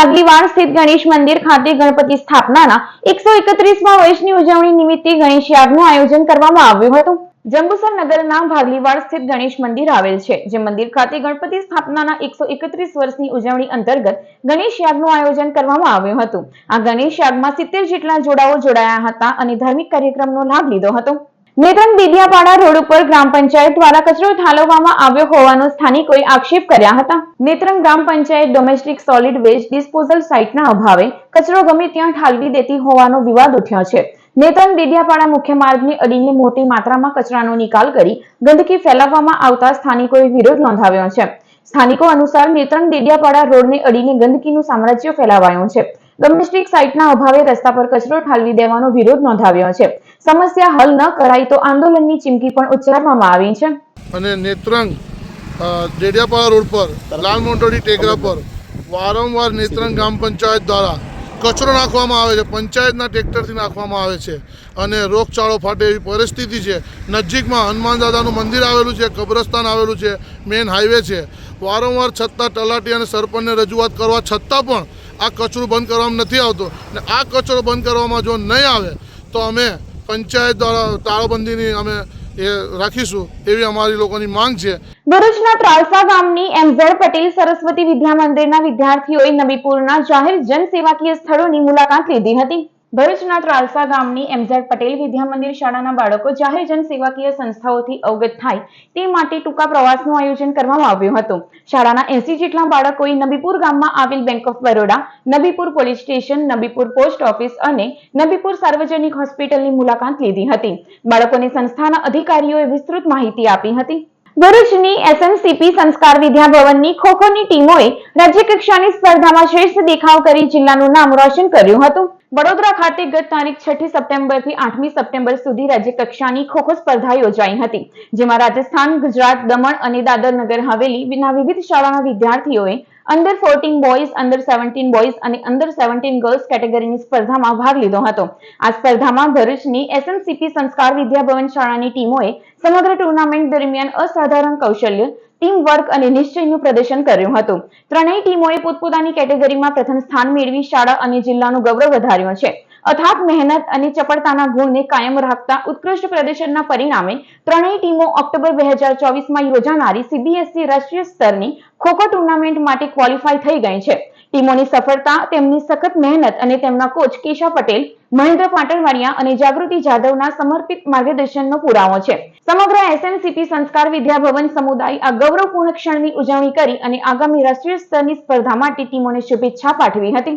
ભાગલીવાડ સ્થિત ગણેશ મંદિર ખાતે ગણપતિ સ્થાપનાના એકસો એકત્રીસમાં વર્ષની ઉજવણી નિમિત્તે ગણેશ યાગનું આયોજન કરવામાં આવ્યું હતું. જંબુસર નગરના ભાગલીવાડ સ્થિત ગણેશ મંદિર આવેલ છે, જે મંદિર ખાતે ગણપતિ સ્થાપનાના એકસો એકત્રીસ વર્ષની ઉજવણી અંતર્ગત ગણેશ યાગનું આયોજન કરવામાં આવ્યું હતું. આ ગણેશ યાગમાં સિત્તેર જેટલા જોડાઓ જોડાયા હતા અને ધાર્મિક કાર્યક્રમનો લાભ લીધો હતો. નેત્રંગ દેડિયાપાડા રોડ ઉપર ગ્રામ પંચાયત દ્વારા કચરો ઠાલવવામાં આવ્યો હોવાનો સ્થાનિકોએ આક્ષેપ કર્યા હતા. નેત્રંગ ગ્રામ panchayat domestic solid waste disposal સાઇટના અભાવે કચરો ગમે ત્યાં ઠાલવી દેતી હોવાનો વિવાદ ઉઠ્યો છે. નેત્રંગ દેડિયાપાડા મુખ્ય માર્ગની અડીને મોટી માત્રામાં કચરાનો નિકાલ કરી ગંદકી ફેલાવવામાં આવતા સ્થાનિકોએ વિરોધ નોંધાવ્યો છે. સ્થાનિકો અનુસાર નેત્રંગ દેડિયાપાડા રોડને અડીને ગંદકીનું સામ્રાજ્ય ફેલાવાયું છે. ડોમેસ્ટિક સાઇટના અભાવે રસ્તા પર કચરો ઠાલવી દેવાનો વિરોધ નોંધાવ્યો છે. સમસ્યા હલ ન કરાય તો આંદોલનની ચીમકી પણ ઉચ્ચારવામાં આવી છે. અને નેત્રંગ ડેડિયાપાડા રોડ પર, લાલ મોટોડી ટેકરા પર વારંવાર નેત્રંગ ગ્રામ પંચાયત દ્વારા કચરો નાખવામાં આવે છે, પંચાયતના ટ્રેક્ટરથી નાખવામાં આવે છે અને રોગચાળો ફાટે એવી પરિસ્થિતિ છે. નજીકમાં હનુમાન દાદાનું મંદિર આવેલું છે, કબ્રસ્તાન આવેલું છે, મેઇન હાઈવે છે. વારંવાર છતાં તલાટી અને સરપંચને રજૂઆત કરવા છતાં પણ આ કચરો બંધ કરવામાં નથી આવતો. ને આ કચરો બંધ કરવામાં જો નહીં આવે તો અમે પંચાયત દ્વારા તાળાબંધીની અમે એ રાખીશું એવી અમારી લોકોની માંગ છે. ભરૂચના ત્રાલસા ગામની એમઝેડ પટેલ સરસ્વતી વિદ્યા મંદિરના વિદ્યાર્થીઓએ નબીપુરના જાહેર જનસેવાકીય સ્થળોની મુલાકાત લીધી હતી. ભરૂચના ત્રાલસા ગામની એમઝેડ પટેલ વિદ્યા મંદિર શાળાના બાળકો જાહેર જનસેવાકીય સંસ્થાઓથી અવગત થાય તે માટે ટૂંકા પ્રવાસનું આયોજન કરવામાં આવ્યું હતું. શાળાના એસી જેટલા બાળકોએ નબીપુર ગામમાં આવેલ bank of Baroda Nabipur police station, Nabipur post office અને નબીપુર સાર્વજનિક હોસ્પિટલની મુલાકાત લીધી હતી. બાળકોને સંસ્થાના અધિકારીઓએ વિસ્તૃત માહિતી આપી હતી. ભરૂચની એસએમસીપી સંસ્કાર વિદ્યા ભવનની ખોખોની ટીમોએ રાજ્ય કક્ષાની સ્પર્ધામાં શ્રેષ્ઠ દેખાવ કરી જિલ્લાનું નામ રોશન કર્યું હતું. વડોદરા ખાતે ગત તારીખ છઠ્ઠી સપ્ટેમ્બરથી આઠમી સપ્ટેમ્બર સુધી રાજ્ય કક્ષાની ખોખો સ્પર્ધા યોજાઈ હતી, જેમાં રાજસ્થાન, ગુજરાત, દમણ અને દાદર હવેલી વિવિધ શાળાના વિદ્યાર્થીઓએ under fourteen boys under seventeen boys અને અંડર સેવન્ટીન ગર્લ્સ કેટેગરીની સ્પર્ધામાં ભાગ લીધો હતો. આ સ્પર્ધામાં ભરૂચની એસએમસીપી સંસ્કાર વિદ્યાભવન શાળાની ટીમોએ સમગ્ર ટુર્નામેન્ટ દરમિયાન અસાધારણ કૌશલ્ય ટીમ વર્ક અને નિશ્ચયનું પ્રદર્શન કર્યું હતું. ત્રણેય ટીમોએ પોતપોતાની કેટેગરીમાં પ્રથમ સ્થાન મેળવી શાળા અને જિલ્લાનું ગૌરવ વધાર્યું છે. અથાગ મહેનત અને ચપળતાના ગુણને કાયમ રાખતા ઉત્કૃષ્ટ પ્રદર્શનના પરિણામે ત્રણેય ટીમો ઓક્ટોબર બે હજાર ચોવીસમાં યોજાનારી સીબીએસઈ રાષ્ટ્રીય સ્તરની ખોખો ટુર્નામેન્ટ માટે ક્વોલિફાય થઈ ગઈ છે. ટીમોની સફળતા, તેમની સખત મહેનત અને તેમના કોચ કેશા પટેલ, મહેન્દ્ર પાટણવાડિયા અને જાગૃતિ જાધવના સમર્પિત માર્ગદર્શનનો પુરાવો છે. સમગ્ર એસએમસીપી સંસ્કાર વિદ્યા ભવન સમુદાય આ ગૌરવપૂર્ણ ક્ષણની ઉજવણી કરી અને આગામી રાષ્ટ્રીય સ્તરની સ્પર્ધા માટે ટીમોને શુભેચ્છા પાઠવી હતી.